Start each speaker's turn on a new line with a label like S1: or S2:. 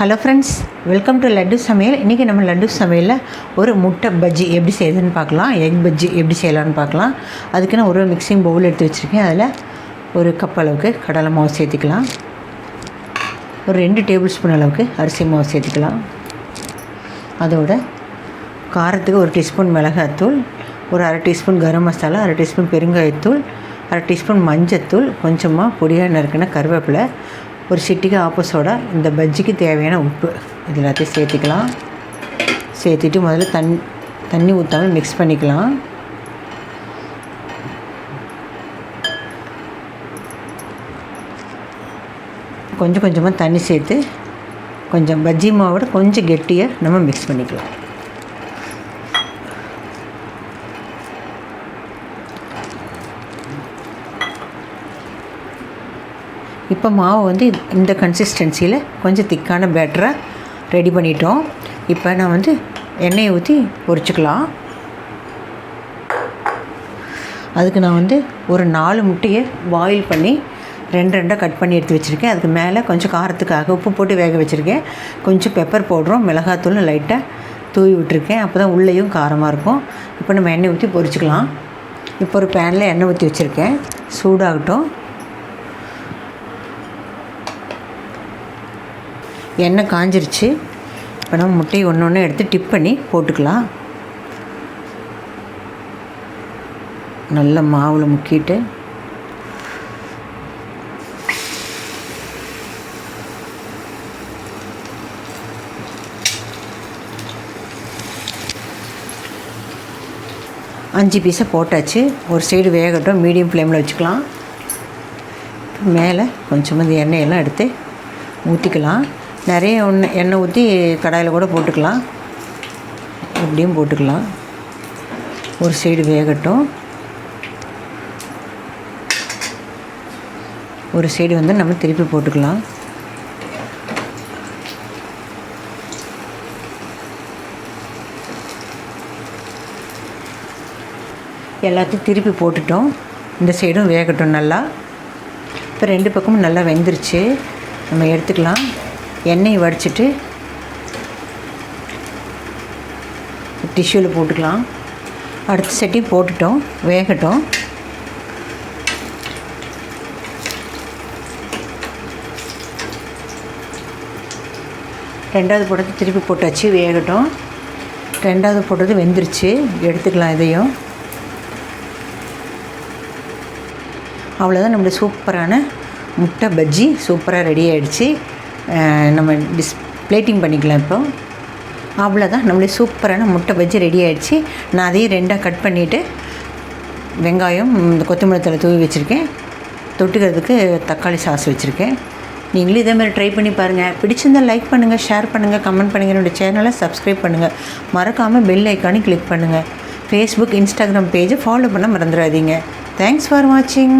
S1: Hello friends welcome to laddu சமையல் இன்றைக்கி நம்ம லட்டு சமையலில் ஒரு முட்டை பஜ்ஜி எப்படி செய்யுதுன்னு பார்க்கலாம். எக் பஜ்ஜி எப்படி செய்யலாம்னு பார்க்கலாம். அதுக்கு நான் ஒரு மிக்சிங் பவுல் எடுத்து வச்சுருக்கேன். அதில் ஒரு கப் அளவுக்கு கடலை மாவு சேர்த்துக்கலாம். ஒரு ரெண்டு டேபிள் ஸ்பூன் அளவுக்கு அரிசி மாவு சேர்த்துக்கலாம். அதோட காரத்துக்கு ஒரு டீஸ்பூன் மிளகாத்தூள் ஒரு அரை டீஸ்பூன் கரம் மசாலா அரை டீஸ்பூன் பெருங்காயத்தூள் அரை டீஸ்பூன் மஞ்சத்தூள் கொஞ்சமாக பொடியாக நறுக்கின கருவேப்பிலை ஒரு சிட்டிக்கு ஆப்போசோட இந்த பஜ்ஜிக்கு தேவையான உப்பு. இது எல்லாத்தையும் சேர்த்துக்கலாம். சேர்த்துட்டு முதல்ல தண் தண்ணி ஊற்றாமல் மிக்ஸ் பண்ணிக்கலாம். கொஞ்சம் கொஞ்சமாக தண்ணி சேர்த்து கொஞ்சம் பஜ்ஜி மாவோட கொஞ்சம் கெட்டியாக நம்ம மிக்ஸ் பண்ணிக்கலாம். இப்போ மாவு வந்து இந்த கன்சிஸ்டன்சியில் கொஞ்சம் திக்கான பேட்டரை ரெடி பண்ணிட்டோம். இப்போ நான் வந்து எண்ணெயை ஊற்றி பொரிச்சுக்கலாம். அதுக்கு நான் வந்து ஒரு நாலு முட்டையை பாயில் பண்ணி ரெண்டு ரெண்டாக கட் பண்ணி எடுத்து வச்சுருக்கேன். அதுக்கு மேலே கொஞ்சம் காரத்துக்காக உப்பு போட்டு வேக வச்சுருக்கேன். கொஞ்சம் பெப்பர் போடுறோம் மிளகாத்தூளும் லைட்டாக தூவி விட்டுருக்கேன். அப்போ தான் உள்ளேயும் காரமாக இருக்கும். இப்போ நம்ம எண்ணெய் ஊற்றி பொரிச்சுக்கலாம். இப்போ ஒரு பேனில் எண்ணெய் ஊற்றி வச்சுருக்கேன். சூடாகட்டும். எண்ணெய் காஞ்சிருச்சு. இப்போ நம்ம முட்டையை ஒன்று ஒன்று எடுத்து டிப் பண்ணி போட்டுக்கலாம். நல்ல மாவில் முக்கிட்டு. அஞ்சு பீஸை போட்டாச்சு. ஒரு சைடு வேகட்டும் மீடியம் ஃப்ளேமில் வச்சுக்கலாம். மேலே கொஞ்சமாக எண்ணெயெல்லாம் எடுத்து ஊற்றிக்கலாம் நிறைய ஒன்று எண்ணெய் ஊற்றி கடாயில் கூட போட்டுக்கலாம். இப்படியும் போட்டுக்கலாம். ஒரு சைடு வேகட்டும். ஒரு சைடு வந்து நம்ம திருப்பி போட்டுக்கலாம். எல்லாத்தையும் திருப்பி போட்டுட்டோம். இந்த சைடும் வேகட்டும் நல்லா. இப்போ ரெண்டு பக்கமும் நல்லா வெந்துருச்சு. நம்ம எடுத்துக்கலாம். எண்ணெய் வடிச்சிட்டு டிஷ்யூவில் போட்டுக்கலாம். அடுத்த சட்டி போட்டுட்டோம் வேகட்டும். ரெண்டாவது போட்டது திருப்பி போட்டாச்சு வேகட்டும். ரெண்டாவது போட்டது வெந்துருச்சு எடுத்துக்கலாம் இதையும். அவ்வளோதான் நம்மளுடைய சூப்பரான முட்டை பஜ்ஜி சூப்பராக ரெடி ஆகிடுச்சு நம்ம டிஸ் பிளேட்டிங் பண்ணிக்கலாம் இப்போ. அவ்வளோதான் நம்மளுடைய சூப்பரான முட்டை பஜ்ஜி ரெடி ஆகிடுச்சு நான் அதையும் ரெண்டாக கட் பண்ணிவிட்டு வெங்காயம் இந்த கொத்தமல்லி தலை தூவி வச்சுருக்கேன். தொட்டுக்கிறதுக்கு தக்காளி சாஸ் வச்சுருக்கேன். நீங்களும் இதேமாதிரி ட்ரை பண்ணி பாருங்கள் பிடிச்சிருந்தால் லைக் பண்ணுங்கள் ஷேர் பண்ணுங்கள் கமெண்ட் பண்ணுங்கள் என்னோடய சேனலை சப்ஸ்கிரைப் பண்ணுங்கள் மறக்காமல் பெல் ஐக்கானு கிளிக் பண்ணுங்கள் ஃபேஸ்புக் இன்ஸ்டாகிராம் பேஜை ஃபாலோ பண்ண மறந்துடாதீங்க. தேங்க்ஸ் ஃபார் வாட்சிங்